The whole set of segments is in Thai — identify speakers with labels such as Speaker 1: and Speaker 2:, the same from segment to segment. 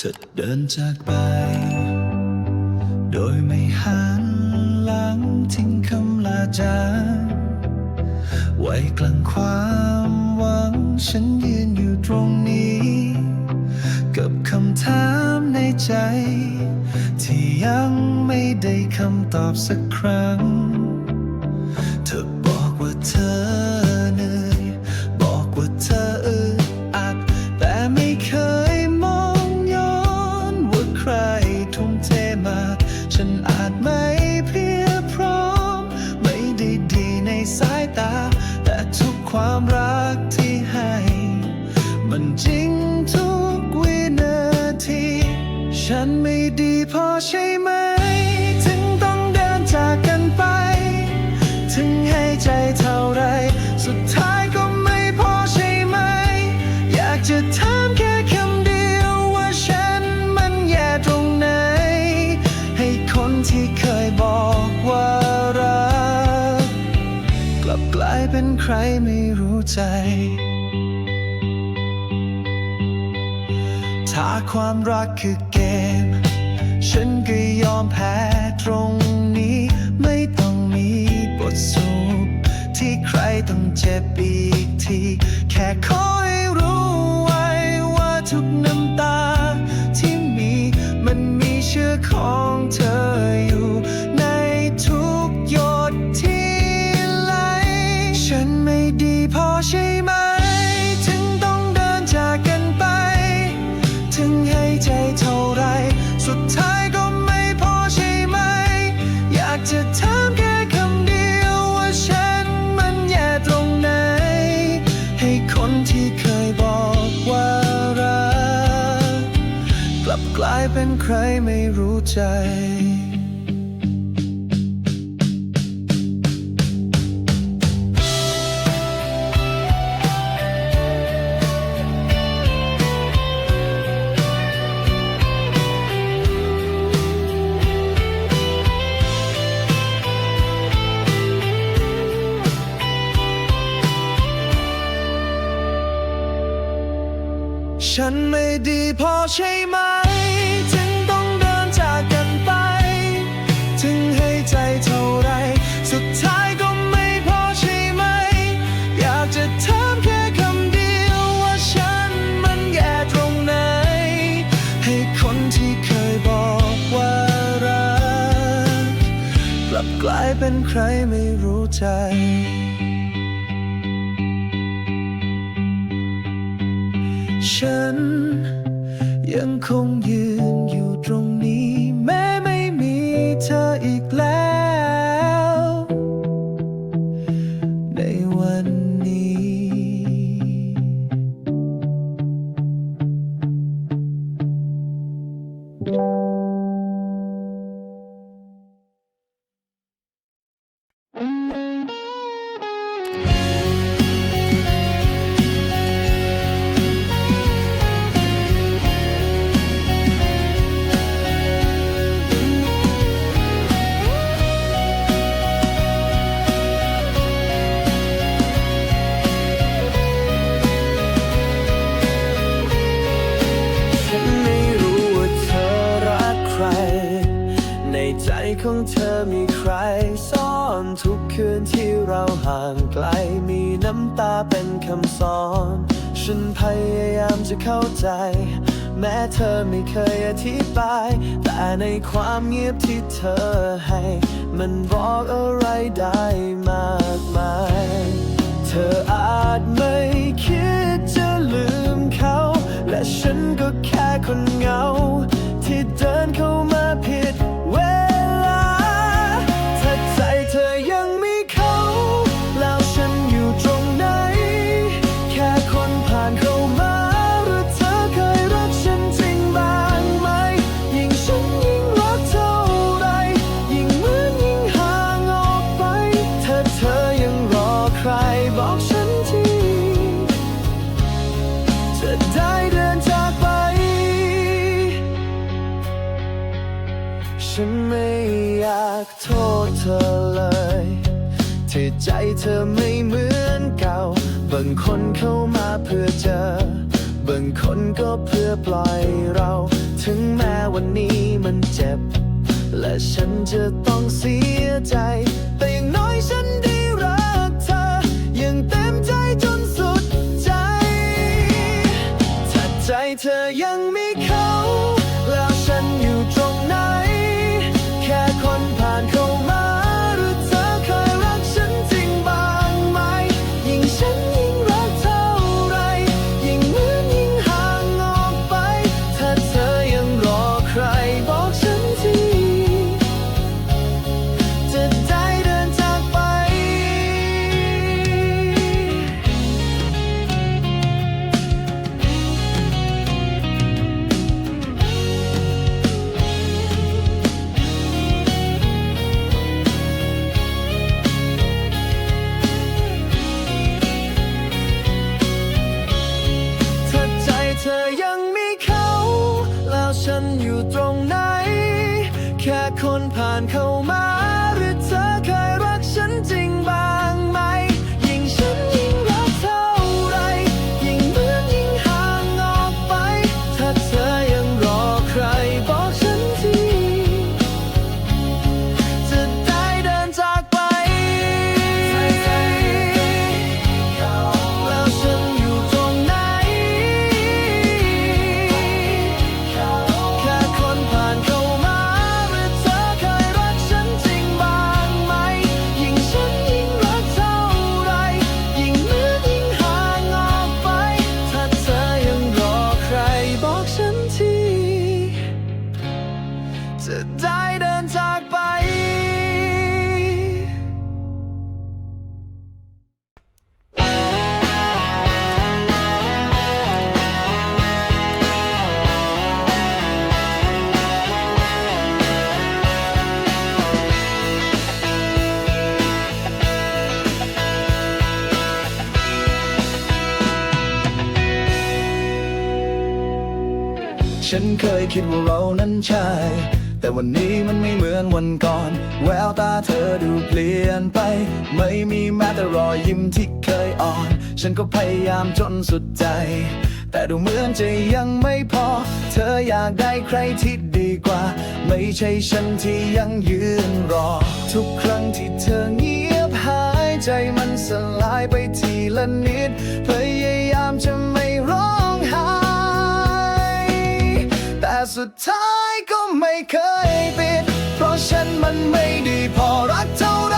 Speaker 1: เธอเดินจากไป โดยไม่หันหลังทิ้งคำลาจากไว้กลางความหวังฉันยืนอยู่ตรงนี้ กับคำถามในใจ ที่ยังไม่ได้คำตอบสักครั้งายเป็นใครไม่รู้ใจ ถ้าความรักคือเกม ฉันก็ยอมแพ้ตรงนี้ ไม่ต้องมีบทสรุปที่ใครต้องเจ็บอีกที แค่ขอให้รู้ไว้ว่าทุกน้ำตาที่มีมันมีเชื้อของเธอ ใจ เป็นใครไม่รู้ใจ ใจของเธอมีใคร ซ่อนทุกคืนที่เราห่างไกลมีน้ำตาเป็นคำสอน ฉันพยายามจะเข้าใจ แม้เธอไม่เคยอธิบาย แต่ในความเงียบที่เธอให้ มันบอกอะไรได้มากมาย เธออาจไม่คิดจะลืมเขา และฉันก็แค่คนเหงา ที่เดินเข้ามาผิด ฉันไม่อยากโทษเธอเลยที่ใจเธอไม่เหมือนเก่า บางคนเข้ามาเพื่อเจอ บางคนก็เพื่อปล่อยเรา
Speaker 2: ถึงแม้วันนี้มันเจ็บ และฉันจะต้องเสียใจ แต่อย่างน้อยฉัน เคยคิดว่าเรานั้นใช่ แต่วันนี้มันไม่เหมือนวันก่อน แววตาเธอดูเปลี่ยนไป ไม่มีแม้แต่รอยยิ้มที่เคยอ่อน ฉันก็พยายามจนสุดใจ แต่ดูเหมือนจะยังไม่พอ เธออยากได้ใครที่ดีกว่า ไม่ใช่ฉันที่ยังยืนรอ ทุกครั้งที่เธอเงียบหายใจมันสลายไปทีละนิด พยายามจะ สุดท้ายก็ไม่เคยปิดเพราะฉันมันไม่ดีพอรักเท่าไร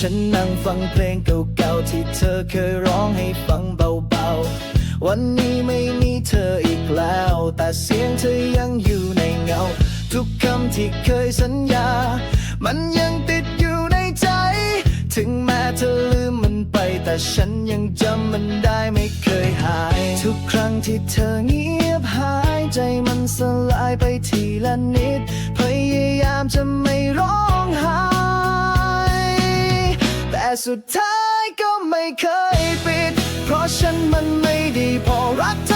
Speaker 2: ฉันนั่งฟังเพลงเก่าๆที่เธอเคยร้องให้ฟังเบาๆ วันนี้ไม่มีเธออีกแล้ว แต่เสียงเธอยังอยู่ในเงา ทุกคำที่เคยสัญญา มันยังติดอยู่ในใจ ถึงแม้เธอลืมมันไป แต่ฉันยังจำมันได้ไม่เคยหาย ทุกครั้งที่เธอเงียบหายใจมันสลายไปทีละนิด พยายามจะไม่ร้องไห้ สุดท้ายก็ไม่เคยปิด เพราะฉันมันไม่ดีพอรักเธอ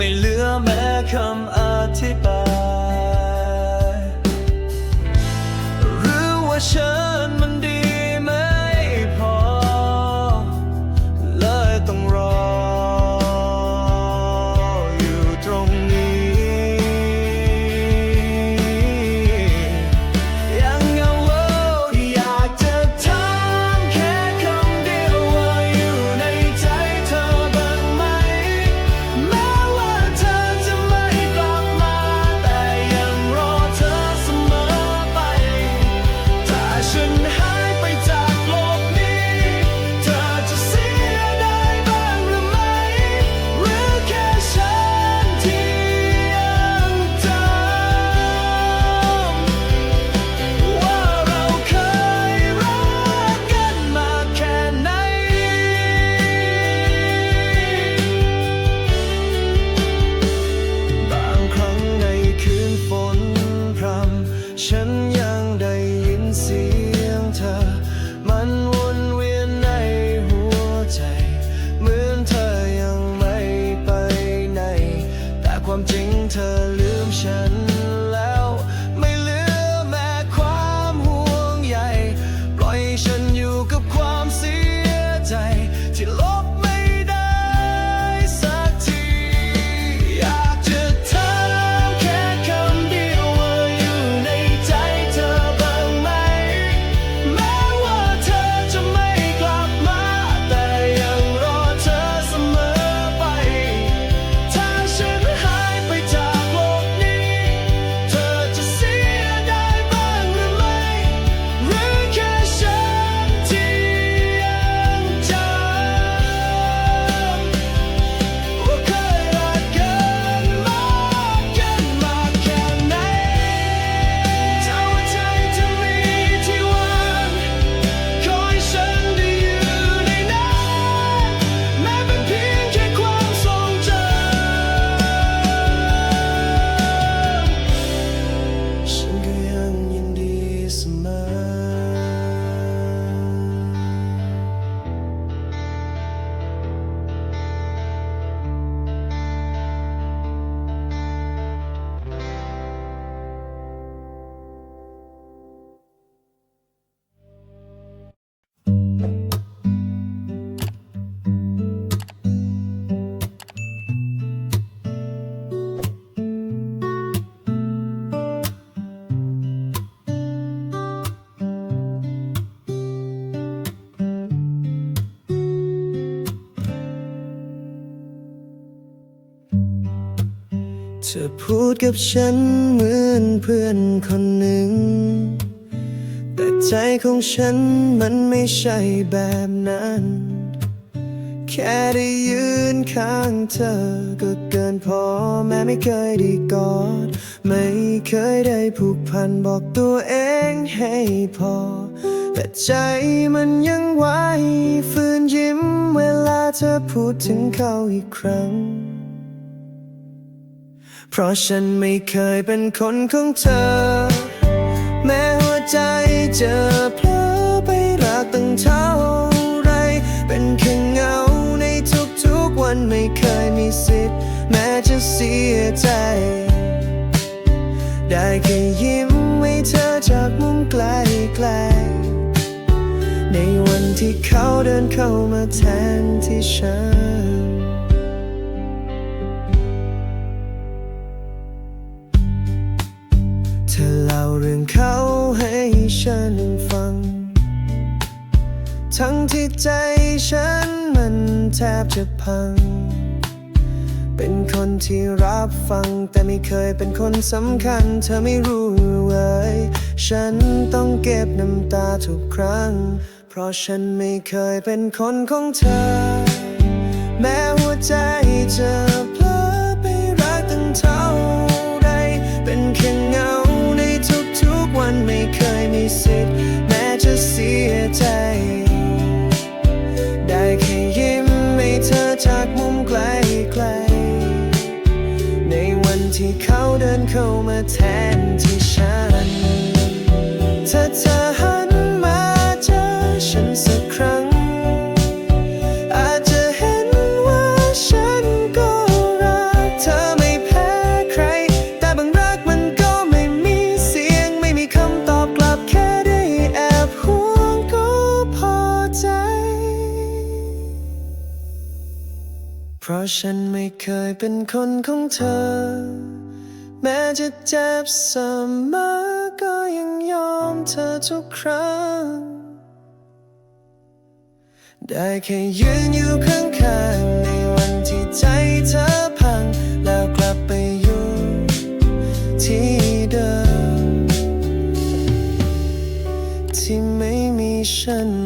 Speaker 2: ไม่เหลือแม้คำอธิบาย หรือว่าฉัน เธอพูดกับฉันเหมือนเพื่อนคนหนึ่ง แต่ใจของฉันมันไม่ใช่แบบนั้น แค่ได้ยืนข้างเธอก็เกินพอแม้ไม่เคยได้กอด ไม่เคยได้ผูกพันบอกตัวเองให้พอ แต่ใจมันยังไหวฝืนยิ้มเวลาเธอพูดถึงเขาอีกครั้ง เพราะฉันไม่เคยเป็นคนของเธอ แม้หัวใจจะเพลอไปรักตั้งเท่าไร เป็นแค่เงาในทุกๆวันไม่เคยมีสิทธิ์ แม้จะเสียใจ ได้แค่ยิ้มให้เธอจากมุมไกลๆในวันที่เขาเดินเข้ามาแทนที่ฉัน ทั้งที่ใจฉันมันแทบจะพัง เป็นคนที่รับฟัง แต่ไม่เคยเป็นคนสำคัญ เธอไม่รู้เลยฉันต้องเก็บน้ำตาทุกครั้ง เพราะฉันไม่เคยเป็นคนของเธอ แม้หัวใจเพลอ ที่เขาเดินเข้ามาแทนที่ฉัน ถ้าเธอหันมาเจอฉันสักครั้ง อาจจะเห็นว่าฉันก็รักเธอไม่แพ้ใคร แต่บางรักมันก็ไม่มีเสียง ไม่มีคำตอบกลับแค่ได้แอบห่วงก็พอใจ เพราะฉันไม่เคยเป็นคนของเธอ แม้จะเจ็บเสมอก็ยังยอมเธอทุกครั้ง ได้แค่ยืนอยู่ข้างๆ ในวันที่ใจเธอพัง แล้วกลับไปอยู่ที่เดิม ที่ไม่มีฉัน